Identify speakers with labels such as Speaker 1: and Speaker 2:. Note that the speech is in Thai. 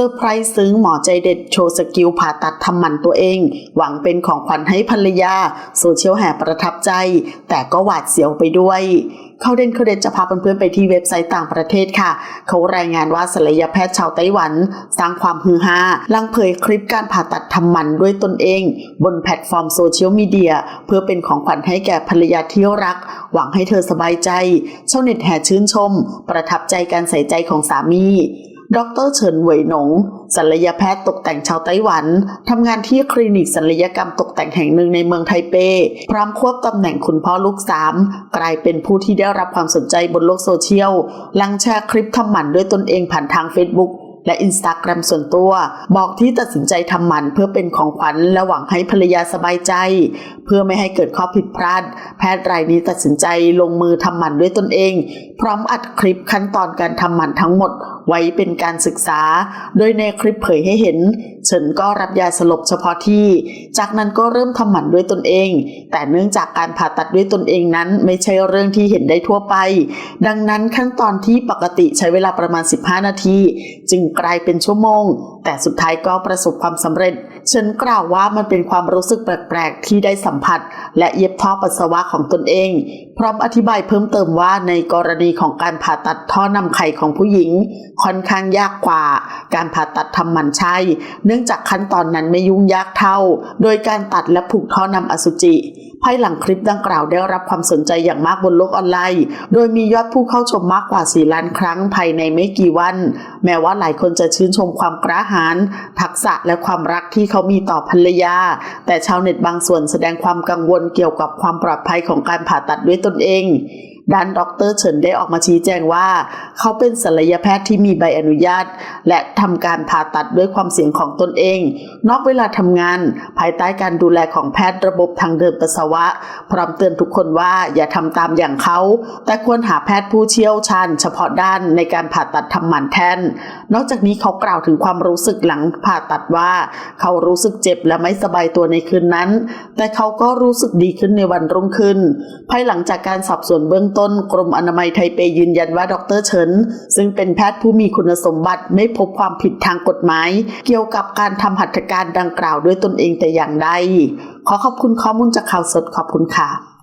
Speaker 1: ซอร์ไพรส์ซึ้งหมอใจเด็ดโชว์สกิลผ่าตัดทำหมันตัวเอง หวังเป็นของขวัญให้ภรรยา โซเชียลแห่ประทับใจ แต่ก็หวาดเสียวไปด้วยเขาเด่นเขาเดนจะพาเพื่อนๆไปที่เว็บไซต์ต่างประเทศค่ะ เขารายงานว่าศัลยแพทย์ชาวไต้หวัน สร้างความฮือฮาลังเผยคลิปการผ่าตัดทำหมันด้วยตนเอง บนแพลตฟอร์มโซเชียลมีเดียเพื่อเป็นของขวัญให้แก่ภรรยาที่รัก หวังให้เธอสบายใจชาวเน็ตแห่ชื่นชม ประทับใจการใส่ใจของสามี ดรเฉินเหวยหนงศัลยแพทย์ตกแต่งชาวไต้หวัน ทำงานที่คลินิกศัลยกรรมตกแต่งแห่งหนึ่งในเมืองไทเป พร้อมควบตำแหน่งคุณพ่อลูกสามกลายเป็นผู้ที่ได้รับความสนใจบนโลกโซเชียล หลังแชร์คลิปทำหมันด้วยตนเองผ่านทางเฟซบุ๊ก และอินสตาแกรมส่วนตัว บอกที่ตัดสินใจทำหมันเพื่อเป็นของขวัญและหวังให้ภรรยาสบายใจ เพื่อไม่ให้เกิดข้อผิดพลาด แพทย์รายนี้ตัดสินใจลงมือทำหมันด้วยตนเอง พร้อมอัดคลิปขั้นตอนการทำหมันทั้งหมดไว้เป็นการศึกษา โดยในคลิปเผยให้เห็น เฉินก็รับยาสลบเฉพาะที่ จากนั้นก็เริ่มทำหมันด้วยตนเอง แต่เนื่องจากการผ่าตัดด้วยตนเองนั้นไม่ใช่เรื่องที่เห็นได้ทั่วไป ดังนั้นขั้นตอนที่ปกติใช้เวลาประมาณ 15 นาที จึงกลายเป็นชั่วโมง แต่สุดท้ายก็ประสบความสำเร็จ ฉันกล่าวว่ามันเป็นความรู้สึกแปลกๆ ที่ได้สัมผัส และเย็บท่อปัสสาวะของตนเอง พร้อมอธิบายเพิ่มเติมว่าในกรณีของการผ่าตัดท่อนำไข่ของผู้หญิง ค่อนข้างยากกว่า การผ่าตัดทำหมันใช่ เนื่องจากขั้นตอนนั้นไม่ยุ่งยากเท่า โดยการตัดและผูกท่อนำอสุจิภายหลังคลิปดังกล่าวได้รับความสนใจอย่างมากบนโลกออนไลน์ โดยมียอดผู้เข้าชมมากกว่า 4 ล้านครั้งภายในไม่กี่วัน แม้ว่าหลายคนจะชื่นชมความกระหายทักษะและความรักที่เขามีต่อภรรยา แต่ชาวเน็ตบางส่วนแสดงความกังวลเกี่ยวกับความปลอดภัยของการผ่าตัดด้วยตนเอง ด้านดรเฉินได้ออกมาชี้แจงว่า เขาเป็นศัลยแพทย์ที่มีใบอนุญาต และทำการผ่าตัดด้วยความเสี่ยงของตนเอง นอกเวลาทำงาน ภายใต้การดูแลของแพทย์ระบบทางเดินปัสสาวะ พร้อมเตือนทุกคนว่าอย่าทำตามอย่างเขา แต่ควรหาแพทย์ผู้เชี่ยวชาญ เฉพาะด้านในการผ่าตัดทำหมันแทน นอกจากนี้เขากล่าวถึงความรู้สึกหลังผ่าตัดว่า เขารู้สึกเจ็บและไม่สบายตัวในคืนนั้น แต่เขาก็รู้สึกดีขึ้นในวันรุ่งขึ้น ภายหลังจากการสอบสวนเบื้องต้นกรมอนามัยไทเปยืนยันว่าดรเฉินซึ่งเป็นแพทย์ผู้มีคุณสมบัติไม่พบความผิดทางกฎหมาย เกี่ยวกับการทำหัตถการดังกล่าวด้วยตนเองแต่อย่างใดขอขอบคุณข้อมูลจากข่าวสดขอบคุณค่ะ